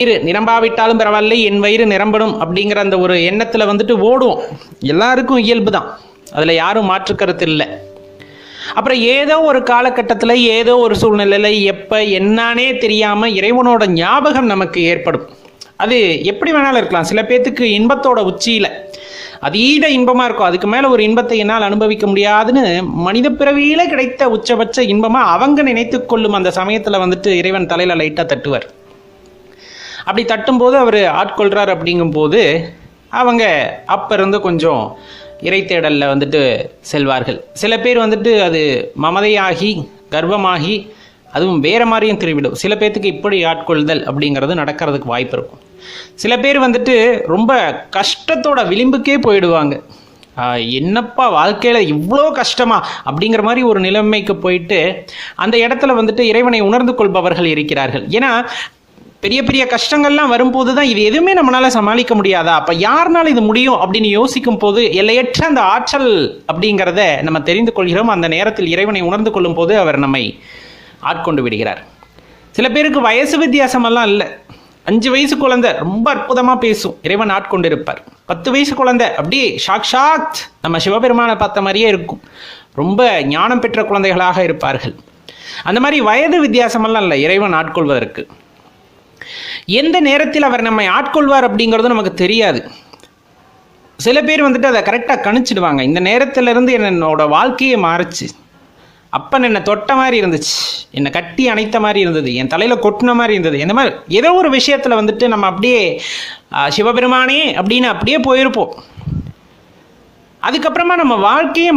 வயிறு நிரம்பாவிட்டாலும் பரவாயில்லை என் வயிறு நிரம்பணும் அப்படிங்கிற அந்த ஒரு எண்ணத்தில் வந்துட்டு ஓடுவோம். எல்லாருக்கும் இயல்பு தான். அதில் யாரும் மாற்று கருத்து இல்லை. அப்புறம் ஏதோ ஒரு காலகட்டத்தில் ஏதோ ஒரு சூழ்நிலையில் எப்போ என்னானே தெரியாமல் இறைவனோட ஞாபகம் நமக்கு ஏற்படும். அது எப்படி வேணாலும் இருக்கலாம். சில பேர்த்துக்கு இன்பத்தோட உச்சியில். அதீத இன்பமாக இருக்கும். அதுக்கு மேலே ஒரு இன்பத்தை என்னால் அனுபவிக்க முடியாதுன்னு மனித பிறவியிலே கிடைத்த உச்சபட்ச இன்பமாக அவங்க நினைத்து கொள்ளும் அந்த சமயத்தில் வந்துட்டு இறைவன் தலையில் லைட்டாக தட்டுவார். அப்படி தட்டும்போது அவர் ஆட்கொள்கிறார் அப்படிங்கும்போது அவங்க அப்போ இருந்து கொஞ்சம் இறை தேடலில் வந்துட்டு செல்வார்கள். சில பேர் வந்துட்டு அது மமதையாகி கர்வமாகி அதுவும் வேற மாதிரியும் திருவிடும் சில பேர்த்துக்கு இப்படி ஆட்கொள்தல் அப்படிங்கிறது நடக்கிறதுக்கு வாய்ப்பு இருக்கும். சில பேர் வந்துட்டு ரொம்ப கஷ்டத்தோட விளிம்புக்கே போயிடுவாங்க. என்னப்பா வாழ்க்கையில் இவ்வளோ கஷ்டமா அப்படிங்கிற மாதிரி ஒரு நிலைமைக்கு போயிட்டு அந்த இடத்துல வந்துட்டு இறைவனை உணர்ந்து கொள்பவர்கள் இருக்கிறார்கள். ஏன்னா பெரிய பெரிய கஷ்டங்கள்லாம் வரும்போது தான் இது எதுவுமே நம்மளால சமாளிக்க முடியாதா? அப்போ யாருனால இது முடியும் அப்படின்னு யோசிக்கும் போது எல்லையற்ற அந்த ஆற்றல் அப்படிங்கிறத நம்ம தெரிந்து கொள்கிறோம். அந்த நேரத்தில் இறைவனை உணர்ந்து கொள்ளும் போது அவர் நம்மை ஆட்கொண்டு விடுகிறார். சில பேருக்கு வயசு வித்தியாசமெல்லாம் இல்லை. அஞ்சு வயசு குழந்தை ரொம்ப அற்புதமாக பேசும். இறைவன் ஆட்கொண்டு இருப்பார் பத்து வயசு குழந்தை அப்படியே சாக்ஷாத் நம்ம சிவபெருமானை பார்த்த மாதிரியே இருக்கும். ரொம்ப ஞானம் பெற்ற குழந்தைகளாக இருப்பார்கள். அந்த மாதிரி வயது வித்தியாசமெல்லாம் இல்லை. இறைவன் ஆட்கொள்வதற்கு. எந்த நேரத்தில் அவர் நம்மை ஆட்கொள்வார் அப்படிங்கிறது நமக்கு தெரியாது. சில பேர் வந்துட்டு அதை கரெக்டாக கணிச்சிடுவாங்க. இந்த நேரத்துல இருந்து என்னோட வாழ்க்கையே மாறுச்சு. அப்பன் என்னை தொட்ட மாதிரி இருந்துச்சு. என்னை கட்டி அணைத்த மாதிரி இருந்தது. என் தலையில் கொட்டின மாதிரி இருந்தது. இந்த மாதிரி ஏதோ ஒரு விஷயத்தில் வந்துட்டு நம்ம அப்படியே சிவபெருமானே அப்படின்னு அப்படியே போயிருப்போம். அதுக்கப்புறமா நம்ம வாழ்க்கையே